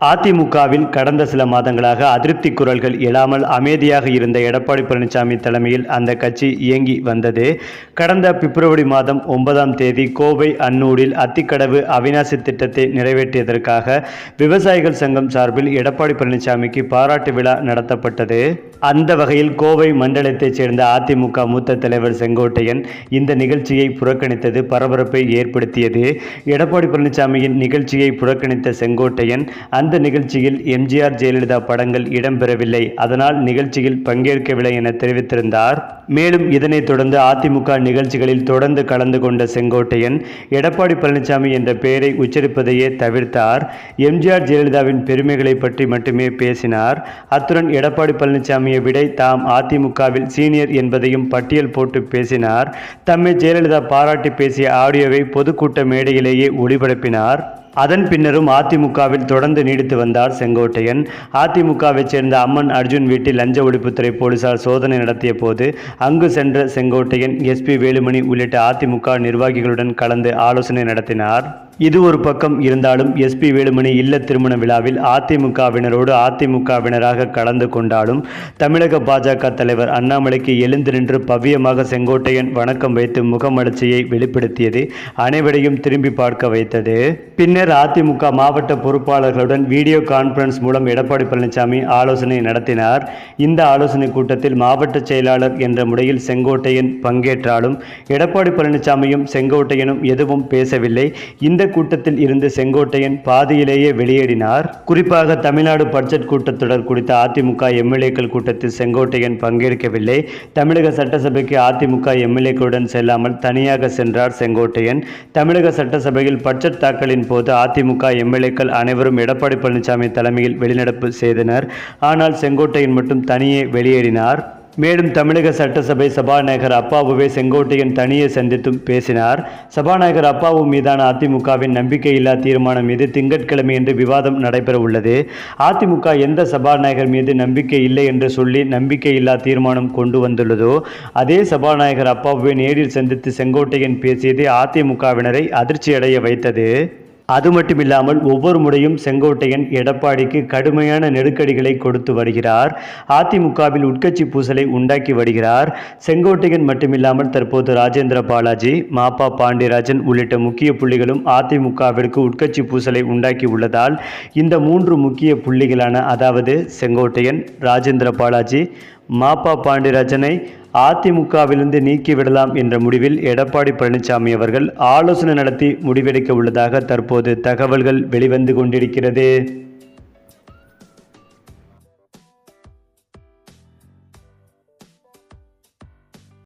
அதிமுகவில் கடந்த சில மாதங்களாக அதிருப்தி குரல்கள் எழாமல் அமைதியாக இருந்த எடப்பாடி பழனிசாமி தலைமையில் அந்த கட்சி இயங்கி வந்தது. கடந்த பிப்ரவரி மாதம் ஒன்பதாம் தேதி கோவை அன்னூரில் அத்திக்கடவு அவிநாசி திட்டத்தை நிறைவேற்றியதற்காக விவசாயிகள் சங்கம் சார்பில் எடப்பாடி பழனிசாமிக்கு பாராட்டு விழா நடத்தப்பட்டது. அந்த வகையில் கோவை மண்டலத்தைச் சேர்ந்த அதிமுக மூத்த தலைவர் செங்கோட்டையன் இந்த நிகழ்ச்சியை புறக்கணித்தது பரபரப்பை ஏற்படுத்தியது. எடப்பாடி பழனிசாமியின் நிகழ்ச்சியை புறக்கணித்த செங்கோட்டையன் அந்த நிகழ்ச்சியில் எம்ஜிஆர் ஜெயலலிதா படங்கள் இடம்பெறவில்லை. அதனால் நிகழ்ச்சியில் பங்கேற்கவில்லை என தெரிவித்திருந்தார். மேலும் இதனைத் தொடர்ந்து அதிமுக நிகழ்ச்சிகளில் தொடர்ந்து கலந்து கொண்ட செங்கோட்டையன் எடப்பாடி பழனிசாமி என்ற பெயரை உச்சரிப்பதையே தவிர்த்தார். எம்ஜிஆர் ஜெயலலிதாவின் பெருமைகளை பற்றி மட்டுமே பேசினார். அத்துடன் எடப்பாடி பழனிசாமியை விட தாம் அதிமுகவில் சீனியர் என்பதையும் பட்டியல் போட்டு பேசினார். தம்மை ஜெயலலிதா பாராட்டி பேசிய ஆடியோவை பொதுக்கூட்ட மேடையிலேயே ஒளிபரப்பினார். அதன் பின்னரும் அதிமுகவில் தொடர்ந்து நீடித்து வந்தார் செங்கோட்டையன். அதிமுகவைச் சேர்ந்த அம்மன் அர்ஜுன் வீட்டில் லஞ்ச ஒழிப்புத்துறை போலீசார் சோதனை நடத்திய போது அங்கு சென்ற செங்கோட்டையன் எஸ்பி வேலுமணி உள்ளிட்ட அதிமுக நிர்வாகிகளுடன் கலந்து ஆலோசனை நடத்தினார். இது ஒரு பக்கம் இருந்தாலும் எஸ்பி வேலுமணி இல்ல திருமண விழாவில் அதிமுகவினரோடு அதிமுகவினராக கலந்து கொண்டாலும் தமிழக பாஜக தலைவர் அண்ணாமலைக்கு எழுந்து நின்று பவ்யமாக செங்கோட்டையன் வணக்கம் வைத்து முகமலர்ச்சியை வெளிப்படுத்தியது அனைவரையும் திரும்பி பார்க்க வைத்தது. பின்னர் அதிமுக மாவட்ட பொறுப்பாளர்களுடன் வீடியோ கான்பரன்ஸ் மூலம் எடப்பாடி பழனிசாமி ஆலோசனை நடத்தினார். இந்த ஆலோசனை கூட்டத்தில் மாவட்ட செயலாளர் என்ற முறையில் செங்கோட்டையன் பங்கேற்றாலும் எடப்பாடி பழனிசாமியும் செங்கோட்டையனும் எதுவும் பேசவில்லை. இந்த கூட்டத்தில் இருந்து செங்கோட்டையன் பாதியிலேயே வெளியேறினார். குறிப்பாக தமிழ்நாடு பட்ஜெட் கூட்டத்தொடர் குறித்த அதிமுக எம்எல்ஏக்கள் கூட்டத்தில் செங்கோட்டையன் பங்கேற்கவில்லை. தமிழக சட்டசபைக்கு அதிமுக எம்எல்ஏக்களுடன் செல்லாமல் தனியாக சென்றார் செங்கோட்டையன். தமிழக சட்டசபையில் பட்ஜெட் தாக்கலின் போது அதிமுக எம்எல்ஏக்கள் அனைவரும் எடப்பாடி பழனிசாமி தலைமையில் வெளிநடப்பு செய்தனர். ஆனால் செங்கோட்டையன் மட்டும் தனியே வெளியேறினார். மேலும் தமிழக சட்டசபை சபாநாயகர் அப்பாவுவை செங்கோட்டையன் தனியே சந்தித்தும் பேசினார். சபாநாயகர் அப்பாவு மீதான அதிமுகவின் நம்பிக்கையில்லா தீர்மானம் மீது திங்கட்கிழமையன்று விவாதம் நடைபெற உள்ளது அதிமுக எந்த சபாநாயகர் மீது நம்பிக்கை இல்லை என்று சொல்லி நம்பிக்கையில்லா தீர்மானம் கொண்டு வந்துள்ளதோ அதே சபாநாயகர் அப்பாவுவை நேரில் சந்தித்து செங்கோட்டையன் பேசியது அதிமுகவினரை அதிர்ச்சியடைய வைத்தது. அது மட்டுமில்லாமல் ஒவ்வொரு முறையும் செங்கோட்டையன் எடப்பாடிக்கு கடுமையான நெருக்கடிகளை கொடுத்து வருகிறார். அதிமுகவில் உட்கட்சி பூசலை உண்டாக்கி வருகிறார். செங்கோட்டையன் மட்டுமில்லாமல் தற்போது ராஜேந்திர பாலாஜி மாப்பா பாண்டியராஜன் உள்ளிட்ட முக்கிய புள்ளிகளும் அதிமுகவிற்கு உட்கட்சி பூசலை உண்டாக்கி உள்ளதால் இந்த மூன்று முக்கிய புள்ளிகளான அதாவது செங்கோட்டையன் ராஜேந்திர பாலாஜி மாப்பா பாண்டியராஜனை அதிமுகவிலிருந்து நீக்கிவிடலாம் என்ற முடிவில் எடப்பாடி பழனிசாமி அவர்கள் ஆலோசனை நடத்தி முடிவெடுக்க உள்ளதாக தற்போது தகவல்கள் வெளிவந்து கொண்டிருக்கிறது.